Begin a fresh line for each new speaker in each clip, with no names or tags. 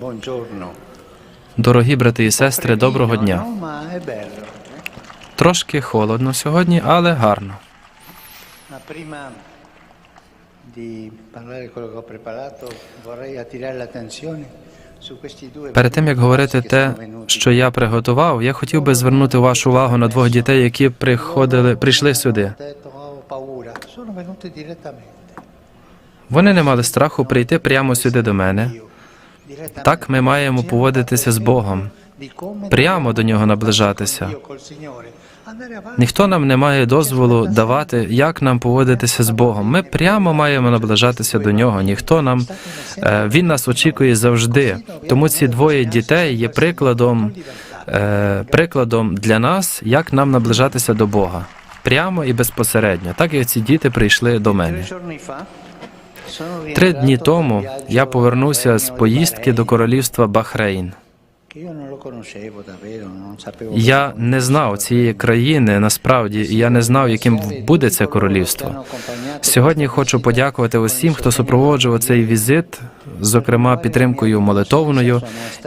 buongiorno.
Дорогі брати і сестри, доброго дня. Трошки холодно сьогодні, але гарно. Перед тим як говорити те, що я приготував, я хотів би звернути вашу увагу на двох дітей, які приходили, прийшли сюди. Вони не мали страху прийти прямо сюди до мене. Так ми маємо поводитися з Богом, прямо до нього наближатися. Ніхто нам не має дозволу давати, як нам поводитися з Богом. Ми прямо маємо наближатися до нього. Ніхто нам е, він нас очікує завжди. Тому ці двоє дітей є прикладом, е, прикладом для нас, як нам наближатися до Бога. Прямо і безпосередньо, так як ці діти прийшли до мене. Три дні тому я повернувся з поїздки до королівства Бахрейн.
sapevo
Я не знав цієї країни насправді, і я не знав, яким буде це королівство. Сьогодні хочу подякувати усім, хто супроводжував цей візит, зокрема підтримкою молитовною,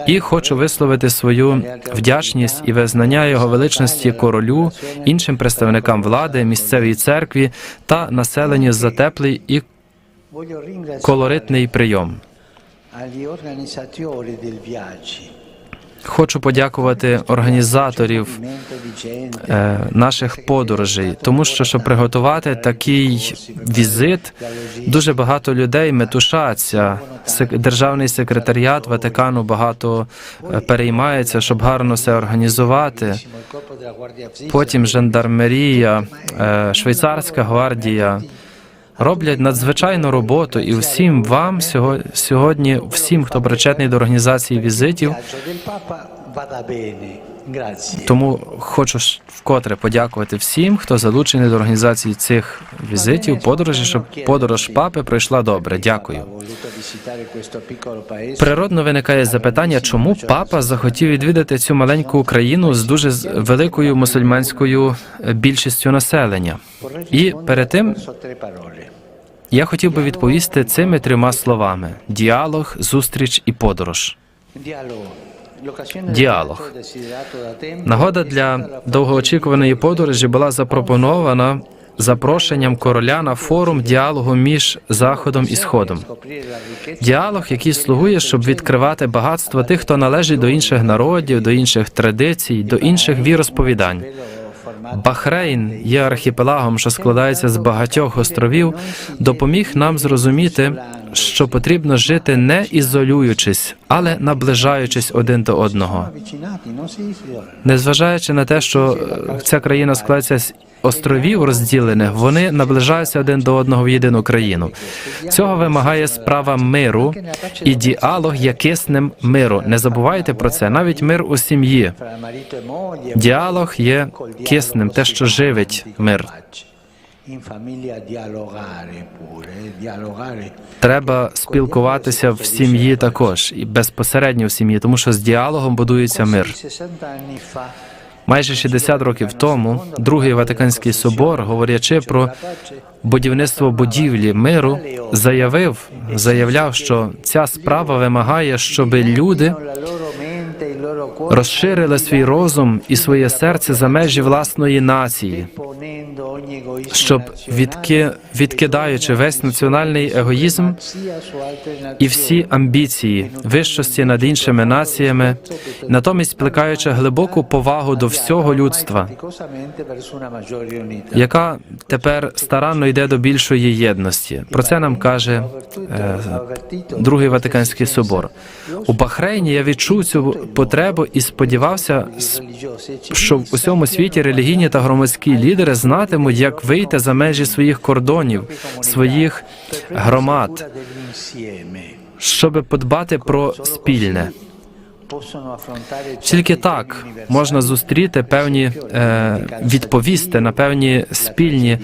і хочу висловити свою вдячність і визнання його величності королю, іншим представникам влади, місцевій церкві та населенню за теплий і колоритний прийом. Хочу подякувати організаторів е, наших подорожей, тому що щоб приготувати такий візит, дуже багато людей метушаться. Державний секретаріат Ватикану багато е, переймається, щоб гарно все організувати. Потім жандармерія, е, швейцарська гвардія роблять надзвичайну роботу, і всім вам сього- сьогодні, всім, хто причетний до організації візитів, Тому хочу вкотре подякувати всім, хто залучений до організації цих візитів, подорожі, щоб подорож папи пройшла добре. Дякую. Природно виникає запитання, чому папа захотів відвідати цю маленьку країну з дуже великою мусульманською е, більшістю населення. І перед тим я хотів би відповісти цими трьома словами: діалог, зустріч і подорож. Діалог. Нагода для довгоочікуваної подорожі була запропонована запрошенням короля на форум діалогу між заходом і сходом. Діалог, який слугує, щоб відкривати багатство тих, хто належить до інших народів, до інших традицій, до інших віросповідань. Бахрейн є архіпелагом, що складається з багатьох островів, допоміг нам зрозуміти, що потрібно жити не ізолюючись, але наближаючись один до одного. Незважаючи на те, що ця країна складається з островів розділених, вони наближаються один до одного в єдину країну. Цього вимагає справа миру і діалог є киснем миру. Не забувайте про це. Навіть мир у сім'ї. Діалог є киснем, те, що живить мир. Треба спілкуватися в сім'ї також і безпосередньо в сім'ї, тому що з діалогом будується мир.
60 anni fa
Майже 60 років тому другий Ватиканський собор, говорячи про будівництво будівлі миру, заявив, заявляв, що ця справа вимагає, щоб люди розширили свій розум і своє серце за межі власної нації, щоб відки, відкидаючи весь національний егоїзм і всі амбіції вищості над іншими націями, натомість плекаючи глибоку повагу до всього людства, яка тепер старанно йде до більшої єдності. Про це нам каже е, Другий Ватиканський собор. У Бахрейні я відчув цю потребу і сподівався, що в усьому світі релігійні та громадські лідери знатимуть, як вийти за межі своїх кордонів, своїх громад, щоб подбати про спільне. Тільки так можна зустріти певні е, відповісти на певні спільні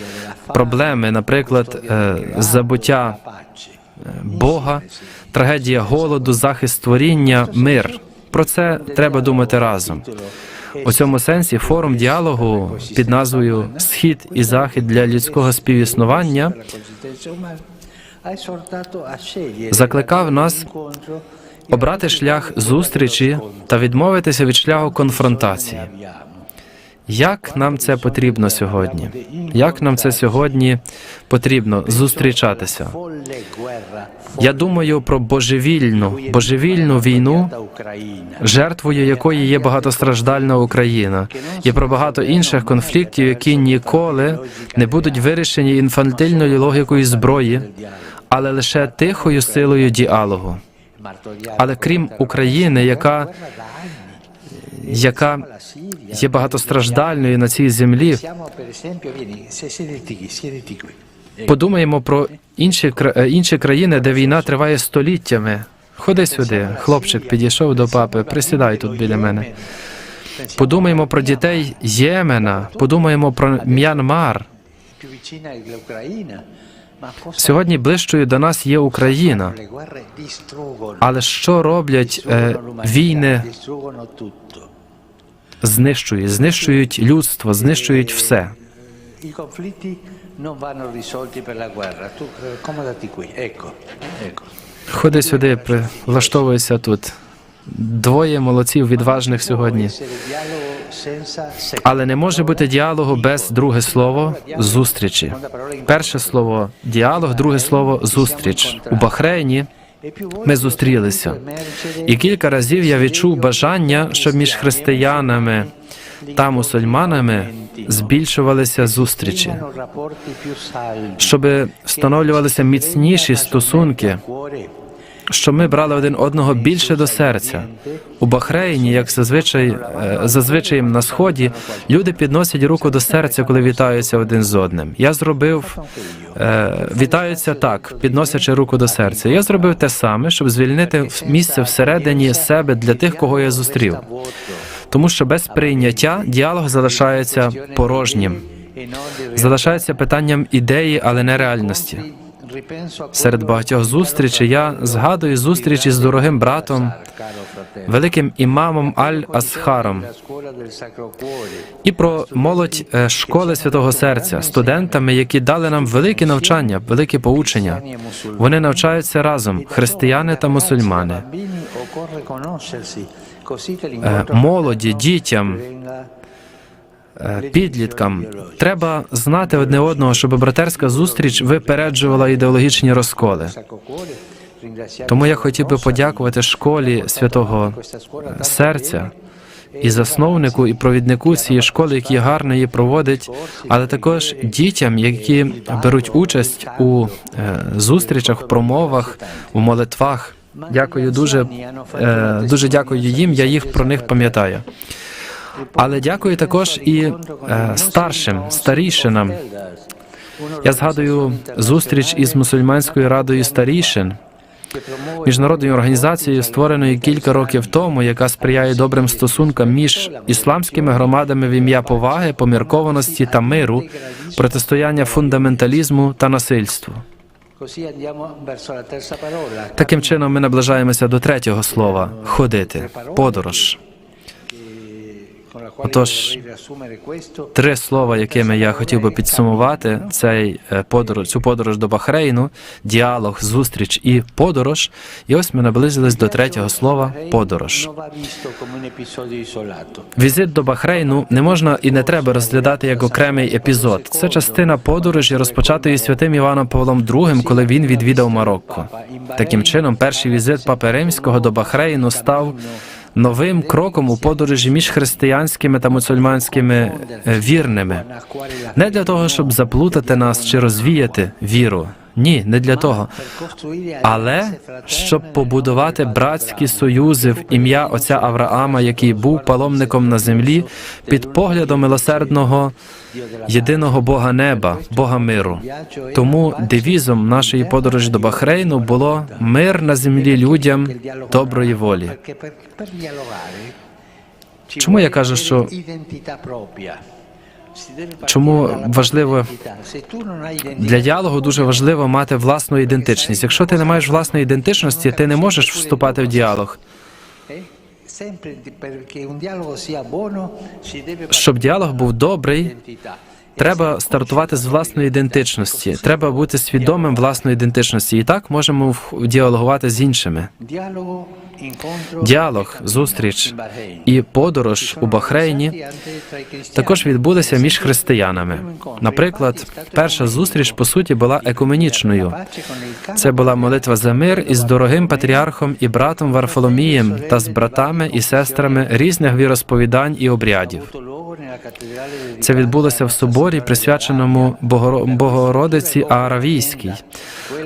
проблеми, наприклад, е, забуття Бога, трагедія голоду, захист створіння, мир. Про це треба думати разом. У цьому сенсі форум діалогу під назвою Схід і Захід для людського співіснування
закликав
нас обрати шлях зустрічі та відмовитися від шляху конфронтації. Як нам це потрібно сьогодні? Як нам це сьогодні потрібно зустрічатися? Я думаю про божевільну, божевільну війну, жертвою якої є багатостраждальна Україна, і про багато інших конфліктів, які ніколи не будуть вирішені інфантильною логікою зброї, але лише тихою силою діалогу. Але крім України, яка, яка є багатостраждальною на цій землі, подумаємо про інші, е, інші країни, де війна триває століттями. Ходи сюди, хлопчик підійшов до папи, присідай тут біля мене. Подумаємо про дітей Ємена, подумаємо про М'янмар. Сьогодні ближчою до нас є Україна. Але що роблять е, війни? Знищують, знищують людство, знищують все.
Non vanno risolti per la guerra. Tu eh, accomodati qui, ecco, ecco.
Ходи сюди, влаштовуйся тут. Двоє молодців відважних сьогодні. Але не може бути діалогу без друге слово зустрічі. Перше слово діалог, друге слово зустріч. У Бахрейні ми зустрілися. І кілька разів я відчув бажання, щоб між християнами та мусульманами збільшувалися зустрічі, щоб встановлювалися міцніші стосунки, щоб ми брали один одного більше до серця. У Бахрейні, як зазвичай е, зазвичай на сході, люди підносять руку до серця, коли вітаються один з одним. Я зробив е, вітаються так, підносячи руку до серця. Я зробив те саме, щоб звільнити місце всередині себе для тих, кого я зустрів. Тому що без прийняття діалог залишається порожнім, залишається питанням ідеї, але не реальності. Серед багатьох зустрічей я згадую зустрічі з дорогим братом, великим імамом
Sacro Cuore.
і про молодь е, школи святого серця, студентами, які дали нам великі навчання, великі поучення. Вони навчаються разом, християни та мусульмани, Е, молоді, дітям, е, підліткам. Треба знати одне одного, щоб братерська зустріч випереджувала ідеологічні розколи. Тому я хотів би подякувати школі святого е, серця і засновнику і провіднику цієї школи, який гарно її проводить, але також дітям, які беруть участь у зустрічах, промовах, у молитвах. Дякую дуже, е, дуже дякую їм. Я їх про них пам'ятаю. Але дякую також і е, старшим, старішинам. Я згадую зустріч із мусульманською радою старішин, міжнародною організацією, створеною кілька років тому, яка сприяє добрим стосункам між ісламськими громадами в ім'я поваги, поміркованості та миру, протистояння фундаменталізму та насильству. Таким чином, ми наближаємося до третього слова ходити, подорож. Отож. Три слова, якими я хотів би підсумувати цей е, подорож, цю подорож до Бахрейну, діалог, зустріч і подорож. І ось ми наблизились до третього слова подорож. Візит до Бахрейну не можна і не треба розглядати як окремий епізод. Це частина подорожі, розпочатої святим Іваном Павлом II, коли він відвідав Марокко. Таким чином, перший візит Папи Римського до Бахрейну став новим кроком у подорожі між християнськими та мусульманськими е, вірними. Не для того, щоб заплутати нас чи розвіяти віру. Ні, не для того. Але щоб побудувати братські союзи в ім'я отця Авраама, який був паломником на землі, під поглядом милосердного єдиного Бога неба, Бога миру. Тому девізом нашої подорожі до Бахрейну було мир на землі людям доброї волі. Чому я кажу, що Чому важливо для діалогу дуже важливо мати власну ідентичність. Якщо ти не маєш власної ідентичності, ти не можеш вступати в діалог. Щоб діалог був добрий, треба стартувати з власної ідентичності. Треба бути свідомим власної ідентичності. І так можемо діалогувати з іншими. Діалог, зустріч і подорож у Бахрейні також відбулися між християнами. Наприклад, перша зустріч по суті була екуменічною. Це була молитва за мир із дорогим патріархом і братом Варфоломієм та з братами і сестрами різних віросповідань і обрядів. Це відбулося в соборі, присвяченому Богородиці Аравійській,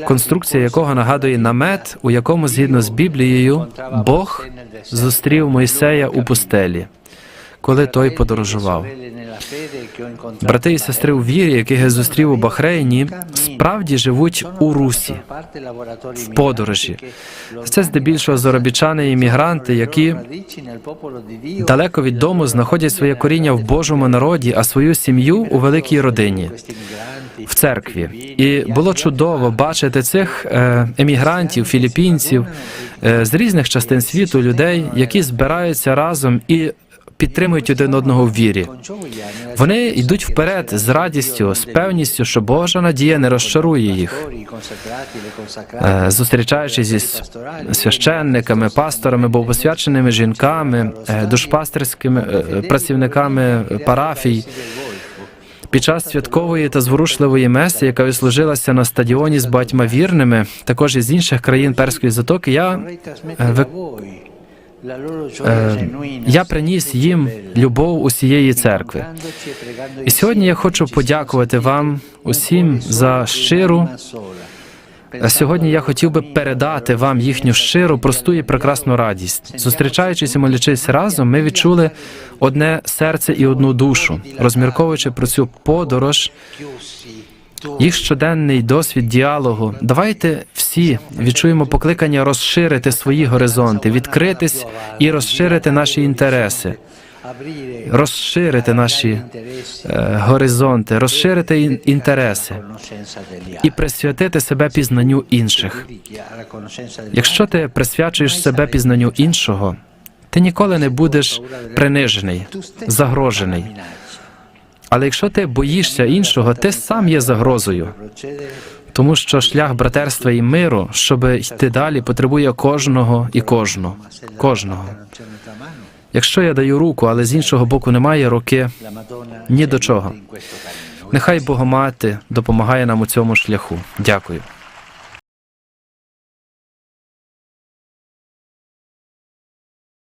конструкція якого нагадує намет, у якому, згідно з Біблією, Бог зустрів Мойсея у пустелі, коли той подорожував. Брати і сестри у вірі, яких я зустрів у Бахрейні, справді живуть у Русі, в подорожі. Це здебільшого заробітчани і іммігранти, які далеко від дому знаходять своє коріння в Божому народі, а свою сім'ю у великій родині в церкві. І було чудово бачити цих е, емігрантів, філіппінців е, з різних частин світу, людей, які збираються разом і підтримують один одного в вірі. Вони йдуть вперед з радістю, з певністю, що Божа надія не розчарує їх. Е, Зустрічаючись зі священниками, пасторами, богопосвяченими жінками, е, душпастерськими е, працівниками парафій, під час святкової та зворушливої меси, яка відслужилася на стадіоні з багатьма вірними, також із інших країн Перської затоки, я, е, е, я приніс їм любов усієї церкви. І сьогодні я хочу подякувати вам усім за щиру. Сьогодні я хотів би передати вам їхню щиру, просту і прекрасну радість. Зустрічаючись і молячись разом, ми відчули одне серце і одну душу, розмірковуючи про цю подорож, їх щоденний досвід діалогу. Давайте всі відчуємо покликання розширити свої горизонти, відкритись і розширити наші інтереси, розширити наші е, горизонти, розширити інтереси і присвятити себе пізнанню інших. Якщо ти присвячуєш себе пізнанню іншого, ти ніколи не будеш принижений, загрожений. Але якщо ти боїшся іншого, ти сам є загрозою, тому що шлях братерства і миру, щоб йти далі, потребує кожного і кожного. Кожного. Якщо я даю руку, але з іншого боку немає руки, ні до чого. Нехай Богомати допомагає нам у цьому шляху. Дякую.